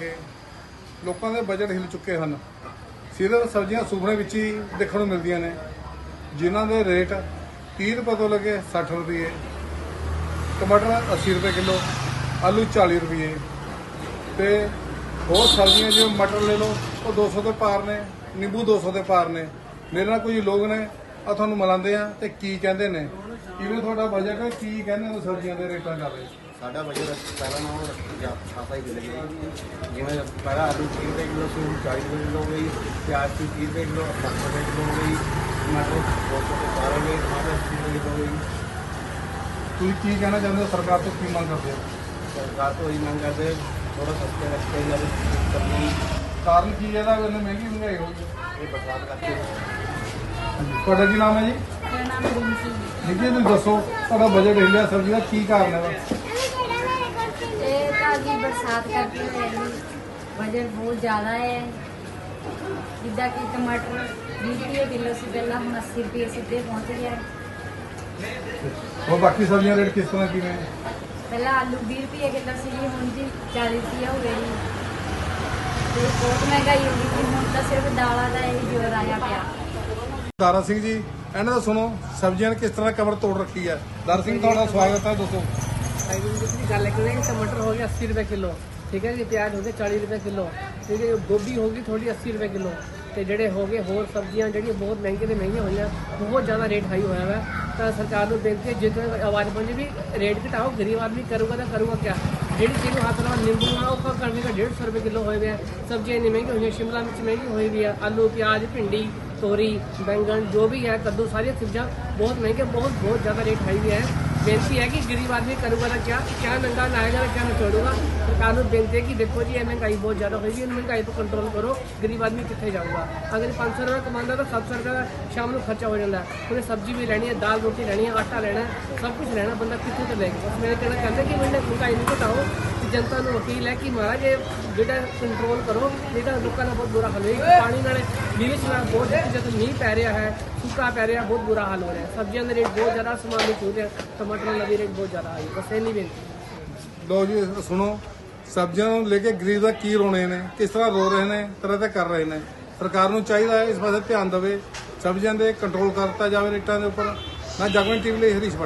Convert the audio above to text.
ਕੇ ਲੋਕਾਂ ਦੇ ਬਜਟ ਹਿੱਲ ਚੁੱਕੇ ਹਨ। ਸਿਰਫ ਸਬਜ਼ੀਆਂ ਸੂਬਣੇ ਵਿੱਚ ਹੀ ਦੇਖਣ ਨੂੰ ਮਿਲਦੀਆਂ ਨੇ, ਜਿਨ੍ਹਾਂ ਦੇ ਰੇਟ 30 ਰੁਪਏ ਤੋਂ ਲੱਗੇ ਕੇ 60 ਰੁਪਏ, ਟਮਾਟਰ 80 ਰੁਪਏ ਕਿਲੋ, ਆਲੂ 40 ਰੁਪਏ ਤੇ ਹੋਰ ਸਬਜ਼ੀਆਂ ਜਿਵੇਂ ਮਟਰ ਲੈ ਲਓ, ਉਹ 200 ਦੇ ਪਾਰ ਨੇ, ਨਿੰਬੂ 200 ਦੇ ਪਾਰ ਨੇ। ਮੇਰੇ ਨਾਲ ਕੁਝ ਲੋਕ ਨੇ? ਆ ਤੁਹਾਨੂੰ ਮਿਲਾਉਂਦੇ ਆ ਤੇ ਕੀ ਕਹਿੰਦੇ ਨੇ? ਕਿਵੇਂ ਤੁਹਾਡਾ ਬਜਟ ਹੈ ਕੀ ਕਹਿੰਦੇ ਨੇ ਸਬਜ਼ੀਆਂ ਦੇ ਰੇਟਾਂ ਬਾਰੇ ਸਾਡਾ ਬਜਟ ਪਹਿਲਾਂ ਨਾਲੋਂ ਜਾਂ ਖਾਸਾ ਹੀ ਗਿਆ ਜਿਵੇਂ ਪਹਿਲਾਂ ਆਲੂ 30 ਰੁਪਏ ਕਿਲੋ ਸੀ ਹੁਣ 40 ਰੁਪਏ ਕਿਲੋ ਹੋ ਗਈ। ਪਿਆਜ਼ ਸੀ 30 ਰੁਪਏ ਕਿਲੋ 60 ਰੁਪਏ ਕਿਲੋ ਹੋ ਗਈ। ਟਮਾਟਰ 200 ਤੋਂ ਪਾਰ ਹੋ ਗਏ ਟਮਾਟਰ 80 ਰੁਪਏ ਕਿਲੋ ਹੋ ਗਈ। ਤੁਸੀਂ ਕੀ ਕਹਿਣਾ ਚਾਹੁੰਦੇ ਹੋ? ਸਰਕਾਰ ਤੋਂ ਕੀ ਮੰਗ ਕਰਦੇ ਹੋ? ਸਰਕਾਰ ਤੋਂ ਇਹ ਮੰਗ ਕਰਦੇ ਥੋੜਾ ਸਸਤੇ ਨਾਲ ਸਬਜ਼ੀ ਕਾਰਨ ਕੀ ਹੈ ਇਹਦਾ? ਇੰਨੀ ਮਹਿੰਗੀ ਮਹਿੰਗਾਈ ਹੋ ਗਈ ਇਹ ਬਰਸਾਤ ਕਰਕੇ। ਤੁਹਾਡਾ ਕੀ ਨਾਮ ਹੈ ਜੀ? ਮੇਰਾ ਨਾਮ ਰਿੰਕੀ ਜੀ। ਤੁਸੀਂ ਦੱਸੋ ਤੁਹਾਡਾ ਬਜਟ ਹਿੱਲਿਆ ਸਬਜ਼ੀ ਦਾ ਕੀ ਕਾਰਨ ਹੈ? ਇਹ ਤਾਂ ਜੀ ਬਰਸਾਤ ਕਰਕੇ ਹੋਇਆ ਜੀ। ਵਜਨ ਬਹੁਤ ਜ਼ਿਆਦਾ ਹੈ। ਜਿੱਦਾਂ ਕਿ ਟਮਾਟਰ 20 ਰੁਪਏ ਕਿਲੋ ਸੀ ਪਹਿਲਾਂ ਹੁਣ 80 ਰੁਪਏ ਸਿੱਧੇ ਪਹੁੰਚ ਗਿਆ ਹੈ। ਹੋਰ ਬਾਕੀ ਸਬਜ਼ੀਆਂ ਰੇਟ ਕਿਸ ਤਰ੍ਹਾਂ ਕਿਵੇਂ ਨੇ? ਪਹਿਲਾਂ ਆਲੂ 20 ਰੁਪਏ ਕਿਲੋ ਸੀ ਜੀ ਹੁਣ ਜੀ 40 ਰੁਪਏ ਹੋ ਗਏ ਜੀ। ਤੇ ਬਹੁਤ ਮਹਿੰਗਾਈ ਹੋ ਗਈ ਜੀ ਹੁਣ ਤਾਂ ਸਿਰਫ ਦਾਲਾਂ ਦਾ ਹੀ ਜੋਰ ਆਇਆ ਪਿਆ। ਦਾਰਾ ਸਿੰਘ ਜੀ, ਇਹਨਾਂ ਦਾ ਸੁਣੋ, ਸਬਜ਼ੀਆਂ ਨੇ ਕਿਸ ਤਰ੍ਹਾਂ ਕਵਰ ਤੋੜ ਰੱਖੀ ਹੈ ਦਾਰਾ ਸਿੰਘ, ਤੁਹਾਡਾ ਸਵਾਗਤ ਹੈ ਦੋਸਤੋ ਤੁਸੀਂ ਗੱਲ ਕਰਦੇ ਕਿ ਟਮਾਟਰ ਹੋ ਗਿਆ 80 ਰੁਪਏ ਕਿਲੋ। ਠੀਕ ਹੈ ਜੀ, ਪਿਆਜ਼ ਹੋ ਗਏ 40 ਰੁਪਏ ਕਿਲੋ। ਠੀਕ ਹੈ ਗੋਭੀ ਹੋ ਗਈ ਥੋੜੀ 80 ਰੁਪਏ ਕਿਲੋ। ਤੇ ਜਿਹੜੇ ਹੋ ਗਏ ਹੋਰ ਸਬਜ਼ੀਆਂ, ਜਿਹੜੀਆਂ ਬਹੁਤ ਮਹਿੰਗੇ ਤੇ ਮਹਿੰਗੀਆਂ ਹੋਈਆਂ, ਬਹੁਤ ਜ਼ਿਆਦਾ ਰੇਟ ਹਾਈ ਹੋਇਆ ਹੈ ਤਾਂ ਸਰਕਾਰ ਨੂੰ ਦੇਖ ਕੇ ਜੇ ਆਵਾਜ਼ ਪਹੁੰਚੇ ਵੀ ਰੇਟ ਘਟਾਓ, ਗਰੀਬ ਆਦਮੀ ਕਰੂਗਾ ਤਾਂ ਕਰੂਗਾ ਕਿਆ? ਜਿਹੜੀ ਚੀਜ਼ ਹੱਥ ਨਾਲ ਨਿੰਬੂ ਆ, ਉਹ ਕਾ ਕਰਨੇ ਦਾ 150 ਰੁਪਏ ਕਿਲੋ ਹੋਏ ਹੋਏ ਸਬਜ਼ੀਆਂ ਇੰਨੀ ਮਹਿੰਗੀ ਹੋਈਆਂ, ਸ਼ਿਮਲਾ ਮਿਰਚ ਮਹਿੰਗੀ ਹੋਈ ਵੀ ਆ, ਆਲੂ, ਪਿਆਜ਼, ਭਿੰਡੀ, ਤੋਰੀ, ਬੈਂਗਣ, ਜੋ ਵੀ ਹੈ, ਕੱਦੂ, ਸਾਰੀਆਂ ਸਬਜ਼ੀਆਂ ਬਹੁਤ ਮਹਿੰਗੇ ਬਹੁਤ ਬਹੁਤ ਜ਼ਿਆਦਾ ਰੇਟ ਹਾਈ ਵੀ ਹੈ। ਬੇਨਤੀ ਹੈ ਕਿ ਗਰੀਬ ਆਦਮੀ ਕਰੂਗਾ ਤਾਂ ਕਿਆ ਕਿਆ ਨੰਗਾ ਲਾਏਗਾ ਤਾਂ ਕਿਆ ਨਿਚੋੜੂਗਾ। ਸਰਕਾਰ ਨੂੰ ਬੇਨਤੀ ਹੈ ਕਿ ਦੇਖੋ ਜੀ, ਇਹ ਮਹਿੰਗਾਈ ਬਹੁਤ ਜ਼ਿਆਦਾ ਹੋਈ ਵੀ ਮਹਿੰਗਾਈ ਤੋਂ ਕੰਟਰੋਲ ਕਰੋ। ਗਰੀਬ ਆਦਮੀ ਕਿੱਥੇ ਜਾਊਗਾ? ਅਗਰ 500 ਰੁਪਏ ਕਮਾਉਂਦਾ ਤਾਂ 700 ਰੁਪਏ ਦਾ ਸ਼ਾਮ ਨੂੰ ਖਰਚਾ ਹੋ ਜਾਂਦਾ ਹੈ। ਉਹਨੇ ਸਬਜ਼ੀ ਵੀ ਲੈਣੀ ਹੈ, ਦਾਲ, ਰੋਟੀ ਲੈਣੀ ਹੈ, ਆਟਾ ਲੈਣਾ ਸਭ ਕੁਝ ਲੈਣਾ ਬੰਦਾ ਕਿੱਥੋਂ ਤੋਂ ਲਏਗਾ? ਬਸ ਮੇਰੇ ਕਹਿਣਾ ਕਹਿੰਦਾ ਕਿ ਮੈਨੂੰ ਮਹਿੰਗਾਈ ਨੂੰ ਘਟਾਓ ਤੇ ਜਨਤਾ ਨੂੰ ਅਪੀਲ ਹੈ ਕਿ ਮਹਾਰਾਜ ਇਹ ਜਿਹੜਾ ਕੰਟਰੋਲ ਕਰੋ। ਨਹੀਂ ਲੋਕਾਂ ਦਾ ਬਹੁਤ ਬੁਰਾ ਹਾਲ ਹੋਏਗਾ ਪਾਣੀ ਨਾਲ ਮੀਂਹ ਨਾਲ ਬਹੁਤ ਜਦ ਮੀਂਹ ਪੈ ਰਿਹਾ ਹੈ ਸੁੱਕਾ ਪੈ ਰਿਹਾ ਬਹੁਤ ਬੁਰਾ ਹਾਲ ਹੋ ਰਿਹਾ ਹੈ ਸਬਜ਼ੀਆਂ ਦੇ ਰੇਟ ਬਹੁਤ ਜ਼ਿਆਦਾ ਸਮਾਨ ਨਹੀਂ ਚੁੱਕ ਰਿਹਾ ਟਮਾਟਰਾਂ ਦਾ ਵੀ ਰੇਟ ਬਹੁਤ ਜ਼ਿਆਦਾ ਹੈ ਬਸ ਇਹ ਨਹੀਂ ਬੇਨਤੀ ਲੋ ਜੀ ਸੁਣੋ ਸਬਜ਼ੀਆਂ ਨੂੰ ਲੈ ਕੇ ਗਰੀਬ ਦਾ ਕੀ ਰੋਣੇ ਨੇ ਕਿਸ ਤਰ੍ਹਾਂ ਰੋ ਰਹੇ ਨੇ ਤਰ੍ਹਾਂ ਤੇ ਕਰ ਰਹੇ ਨੇ ਸਰਕਾਰ ਨੂੰ ਚਾਹੀਦਾ ਹੈ ਇਸ ਪਾਸੇ ਧਿਆਨ ਦੇਵੇ ਸਬਜ਼ੀਆਂ ਦੇ ਕੰਟਰੋਲ ਕਰਤਾ ਜਾਵੇ ਰੇਟਾਂ ਦੇ ਉੱਪਰ ਮੈਂ ਜਗਮਨ ਟੀਵੀ ਲਈ ਹਰੀਸ਼ ਭੱਟ